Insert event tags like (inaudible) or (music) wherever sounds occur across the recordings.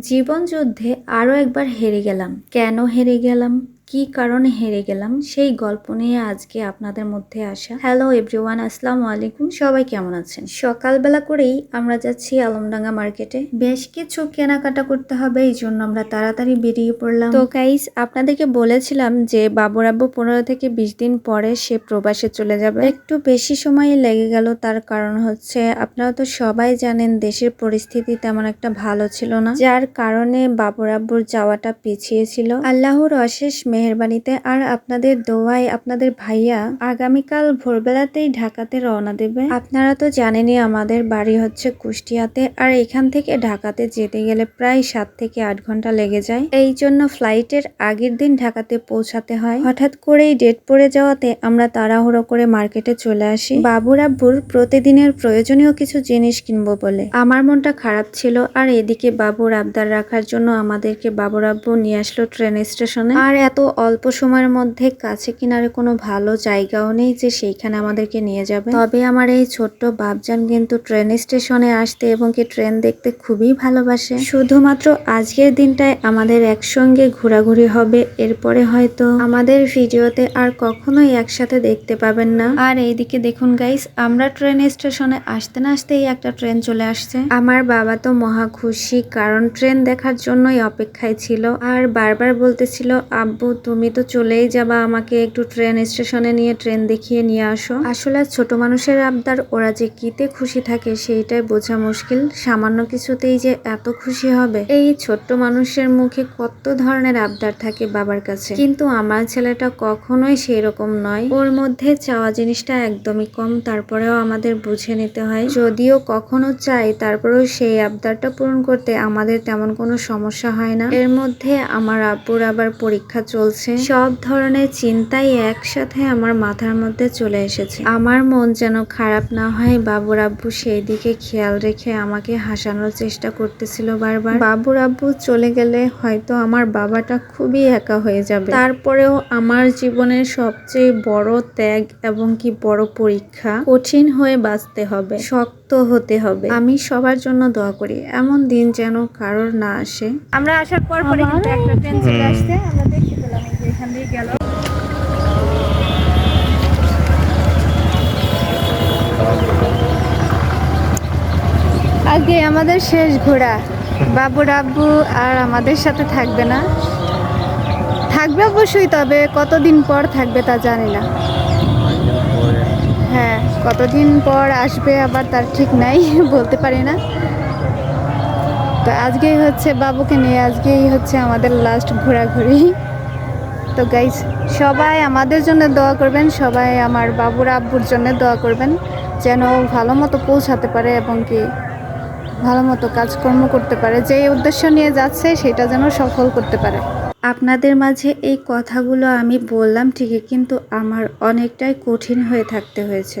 জীবন যুদ্ধে আরও একবার হেরে গেলাম। কেন হেরে গেলাম? কি কারণে হেরে গেলাম সেই গল্প নিয়ে আজকে আপনাদের মধ্যে আসা। হ্যালো এভরিওয়ান আসসালামু আলাইকুম। সবাই কেমন আছেন? সকালবেলা করেই আমরা যাচ্ছি আলমডাঙ্গা মার্কেটে। বেশ কিছু কেনাকাটা করতে হবে, এই জন্য আমরা তাড়াতাড়ি বেরিয়ে পড়লাম। তো গাইস আপনাদেরকে বলেছিলাম যে বাবুর আব্বু পনেরো থেকে বিশ দিন পরে সে প্রবাসে চলে যাবে। একটু বেশি সময় লেগে গেল, তার কারণ হচ্ছে আপনারা তো সবাই জানেন দেশের পরিস্থিতি তেমন একটা ভালো ছিল না, যার কারণে বাবুর আব্বুর যাওয়াটা পিছিয়ে ছিল। আল্লাহর অশেষ মেহরবানিতে আর আপনাদের দোয়ায় আপনাদের ভাইয়া আগামীকাল ভোরবেলাতেই ঢাকাতে রওনা দেবে। আপনারা তো জানেনই আমাদের বাড়ি হচ্ছে কুষ্টিয়াতে আর এখান থেকে ঢাকাতে যেতে গেলে প্রায় সাত থেকে আট ঘণ্টা লেগে যায়। এই জন্য ফ্লাইটের আগের দিন ঢাকাতে পৌঁছাতে হয়। হঠাৎ করেই ডেট পড়ে যাওয়াতে আমরা তাড়াহুড়ো করে মার্কেটে চলে আসি। বাবুর আব্বুর প্রতিদিনের প্রয়োজনীয় কিছু জিনিস কিনবো বলে। আমার মনটা খারাপ ছিল আর এদিকে বাবুর আবদার রাখার জন্য আমাদেরকে বাবুর আব্বু নিয়ে আসলো ট্রেন স্টেশনে। আর এত অল্প সময়ের মধ্যে কাছে কিনারে কোনো ভালো জায়গাও নেই যে সেইখানে আমাদেরকে নিয়ে যাবে। তবে আমার এই ছোট্ট বাবজান কিন্তু ট্রেন স্টেশনে আসতে এবং কি ট্রেন দেখতে খুবই ভালোবাসে। শুধুমাত্র আজকের দিনটায় আমাদের একসঙ্গে ঘোরাঘুরি হবে, এরপরে হয়তো আমাদের ভিডিওতে আর কখনোই একসাথে দেখতে পাবেন না। আর এইদিকে দেখুন গাইস আমরা ট্রেন স্টেশনে আসতে না আসতেই একটা ট্রেন চলে আসছে। আমার বাবা তো মহা খুশি, কারণ ট্রেন দেখার জন্যই অপেক্ষায় ছিল। আর বারবার বলতেছিল, আব্বু তুমি তো চলেই যাবা, আমাকে একটু ট্রেন স্টেশনে নিয়ে ট্রেন দেখিয়ে নিয়ে আসো। আসলে ছোট মানুষের আবদার, ওরা যে কিতে খুশি থাকে সেইটাই বোঝা মুশকিল। সামান্য কিছুতেই যে এত খুশি হবে, এই ছোট্ট মানুষের মুখে কত ধরনের আবদার থাকে বাবার কাছে। কিন্তু আমার ছেলেটা কখনোই সেই রকম নয়। ওর মধ্যে চাওয়া জিনিসটা একদমই কম, তারপরেও আমাদের বুঝে নিতে হয়। যদিও কখনো চাই, তারপরেও সেই আবদারটা পূরণ করতে আমাদের তেমন কোনো সমস্যা হয় না। এর মধ্যে আমার আব্বুর আবার পরীক্ষা চলছে সব ধরনের চিন্তাই একসাথে আমার মাথার মধ্যে চলে এসেছে। আমার মন যেন খারাপ না হয় বাবুর আব্বু সেই দিকে খেয়াল রেখে আমাকে হাসানোর চেষ্টা করতেছিল বারবার। বাবুর আব্বু চলে গেলে হয়তো আমার বাবাটা খুবই একা হয়ে যাবে। তারপরেও আমার জীবনের সবচেয়ে বড় ত্যাগ এবং কি বড় পরীক্ষা কঠিন হয়ে বাঁচতে হবে শক্ত হতে হবে। আমি সবার জন্য দোয়া করি এমন দিন যেন কারোর না আসে। আমরা আসার পর পরে একটা ট্রেন চলে আসছে আমরা যে এখান দিয়ে গেল। আজকে আমাদের শেষ ঘোরা বাবু আব্বু আর আমাদের সাথে থাকবে না। থাকবে অবশ্যই, তবে কতদিন পর থাকবে তা জানি না। হ্যাঁ কতদিন পর আসবে আবার তার ঠিক নাই, (laughs) বলতে পারি না। তো আজকেই হচ্ছে বাবুকে নিয়ে, আজকেই হচ্ছে আমাদের লাস্ট ঘোরাঘুরি। তো গাইজ সবাই আমাদের জন্য দোয়া করবেন সবাই আমার বাবুর আব্বুর জন্য দোয়া করবেন যেন ভালো মতো পৌঁছাতে পারে এবং কি ভালো মতো কাজকর্ম করতে পারে। যে উদ্দেশ্য নিয়ে যাচ্ছে সেটা যেন সফল করতে পারে। আপনাদের মাঝে এই কথাগুলো আমি বললাম ঠিকই কিন্তু আমার অনেকটাই কঠিন হয়ে থাকতে হয়েছে।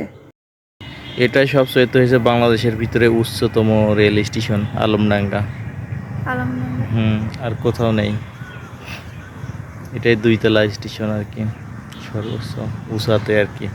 এটাই সবচেয়ে হয়েছে বাংলাদেশের ভিতরে উচ্চতম রেল স্টেশন আলমডাঙ্গা। হুম আর কোথাও নেই। এটাই দুইতলা স্টেশন আর কি সর্বোচ্চ উষাতে আর কি।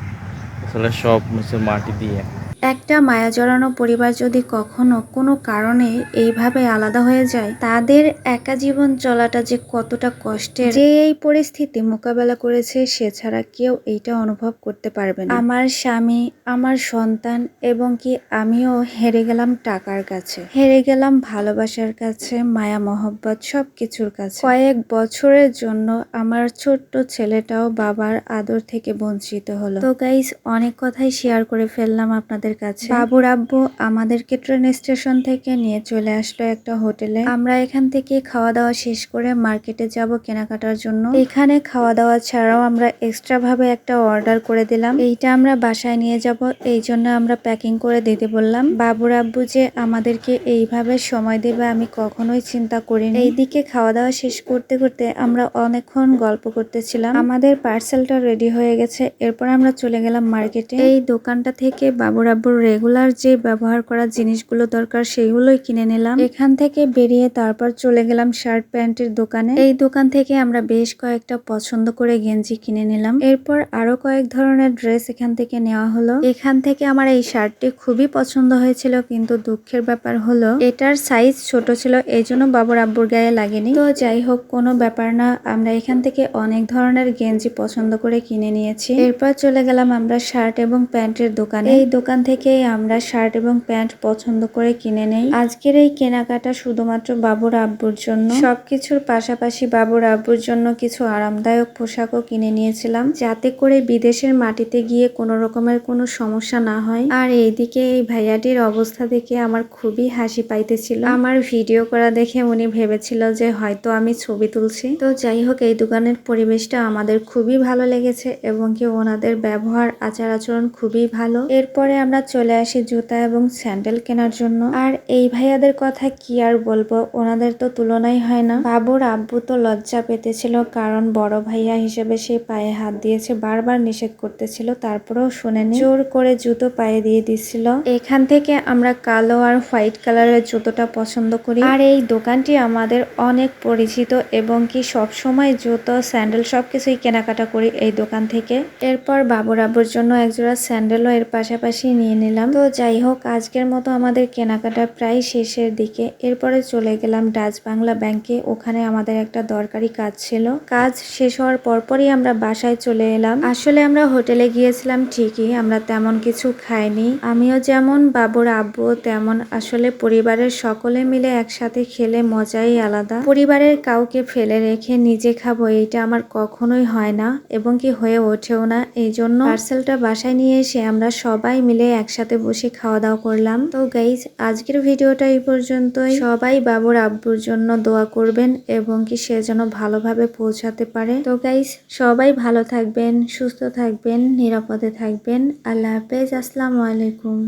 আসলে সব হচ্ছে মাটি দিয়ে। একটা মায়া জড়ানো পরিবার যদি কখনো কোনো কারণে এইভাবে আলাদা হয়ে যায়, তাদের একা জীবন চলাটা যে কতটা কষ্টের। যে এই পরিস্থিতি মোকাবেলা করেছে, সে ছাড়া কেউ এইটা অনুভব করতে পারবে না। আমার স্বামী, আমার সন্তান এবং কি আমিও হেরে গেলাম টাকার কাছে। হেরে গেলাম ভালোবাসার কাছে, মায়া, মহব্বত সব কিছুর কাছে। কয়েক বছরের জন্য আমার ছোট্ট ছেলেটাও বাবার আদর থেকে বঞ্চিত হলো। তো গাইস অনেক কথাই শেয়ার করে ফেললাম আপনাদের কাছে। বাবুর আব্বু আমাদেরকে ট্রেন স্টেশন থেকে নিয়ে চলে আসলো একটা হোটেলে। আমরা এখান থেকে খাওয়া দাওয়া শেষ করে মার্কেটে যাব কেনাকাটার জন্য। এখানে খাওয়া দাওয়া ছাড়াও আমরা এক্সট্রা ভাবে একটা অর্ডার করে দিলাম। এইটা আমরা বাসায় নিয়ে যাব। এই জন্য আমরা প্যাকিং করে দিতে বললাম। বাবুর আব্বু যে আমাদেরকে এইভাবে সময় দেবে আমি কখনোই চিন্তা করিনি। এইদিকে খাওয়া দাওয়া শেষ করতে করতে আমরা অনেকক্ষণ গল্প করতেছিলাম। আমাদের পার্সেলটা রেডি হয়ে গেছে। এরপর আমরা চলে গেলাম মার্কেটে। এই দোকানটা থেকে বাবুর আব্বুর রেগুলার যে ব্যবহার করা জিনিসগুলো দরকার সেইগুলোই কিনে নিলাম। এখান থেকে বেরিয়ে তারপর চলে গেলাম শার্ট প্যান্টের দোকানে। এই দোকান থেকে আমরা বেশ কয়েকটা পছন্দ করে গেঞ্জি কিনে নিলাম। এরপর আরও কয়েক ধরনের ড্রেস এখান থেকে নেওয়া হলো। এখান থেকে আমার এই শার্টটি খুবই পছন্দ হয়েছিল, কিন্তু দুঃখের ব্যাপার হলো এটার সাইজ ছোট ছিল এই জন্য বাবুর আব্বুর গায়ে লাগেনি। তো যাই হোক, কোনো ব্যাপার না, আমরা এখান থেকে অনেক ধরনের গেঞ্জি পছন্দ করে কিনে নিয়েছি। এরপর চলে গেলাম আমরা শার্ট এবং প্যান্টের দোকানে। এই দোকান থেকে আমরা শার্ট এবং প্যান্ট পছন্দ করে কিনে নেই। আজকের এই কেনাকাটা শুধুমাত্র বাবুর আব্বুর জন্য। সবকিছুর পাশাপাশি বাবুর আব্বুর জন্য কিছু আরামদায়ক পোশাকও কিনে নিয়েছিলাম, যাতে করে বিদেশের মাটিতে গিয়ে কোনো রকমের কোনো সমস্যা না হয়। আর এইদিকে এই ভাইয়াটির অবস্থা দেখে আমার খুবই হাসি পাইতেছিল। আমার ভিডিও করা দেখে উনি ভেবেছিল যে হয়তো আমি ছবি তুলছি। তো যাই হোক, এই দোকানের পরিবেশটা আমাদের খুবই ভালো লেগেছে এবং কি ওনাদের ব্যবহার, আচার আচরণ খুবই ভালো। এরপরে আমরা চলে আসি জুতা এবং স্যান্ডেল কেনার জন্য। আর এই ভাইয়াদের কথা কি আর বলব, ওনাদের তো তুলনাই হয় না। বাবুর আব্বু তো লজ্জা পেতেছিল, কারণ বড় ভাইয়া হিসেবে সে পায়ে হাত দিয়েছে, বারবার নিষেধ করতেছিল, তারপরেও শুনেনি। জোর করে জুতো পায়ে দিয়ে দিছিল। এখান থেকে আমরা কালো আর হোয়াইট কালারের জুতোটা পছন্দ করি। আর এই দোকানটি আমাদের অনেক পরিচিত এবং কি সব সময় জুতো, স্যান্ডেল সবকিছুই কেনাকাটা করি এই দোকান থেকে। এরপর বাবুর আব্বুর জন্য একজোড়া স্যান্ডেলও এর পাশাপাশি নিয়ে নিলাম। তো যাই হোক, আজকের মতো আমাদের কেনাকাটা প্রায় শেষের দিকে। এরপরে চলে গেলাম ডাচ বাংলা ব্যাংকে। ওখানে আমাদের একটা দরকারি কাজ ছিল। কাজ শেষ হওয়ার পরপরই আমরা বাসায় চলে এলাম। আসলে আমরা হোটেলে গিয়েছিলাম ঠিকই, আমরা তেমন কিছু খাইনি। আমিও যেমন, বাবুর আব্বু তেমন। আসলে পরিবারের সকলে মিলে একসাথে খেলে মজাই আলাদা। পরিবারের কাউকে ফেলে রেখে নিজে খাব, এইটা আমার কখনোই হয় না এবং কি হয়ে ওঠেও না। এই জন্য পার্সেলটা বাসায় নিয়ে এসে আমরা সবাই মিলে একসাথে বসে খাওয়া দাওয়া করলাম। তো গাইজ আজকের ভিডিওটা এই পর্যন্তই। সবাই বাবুর আব্বুর জন্য দোয়া করবেন এবং কি সে যেন ভালোভাবে পৌঁছাতে পারে। তো গাইজ সবাই ভালো থাকবেন, সুস্থ থাকবেন, নিরাপদে থাকবেন। আল্লাহ হাফেজ, আসসালামু আলাইকুম।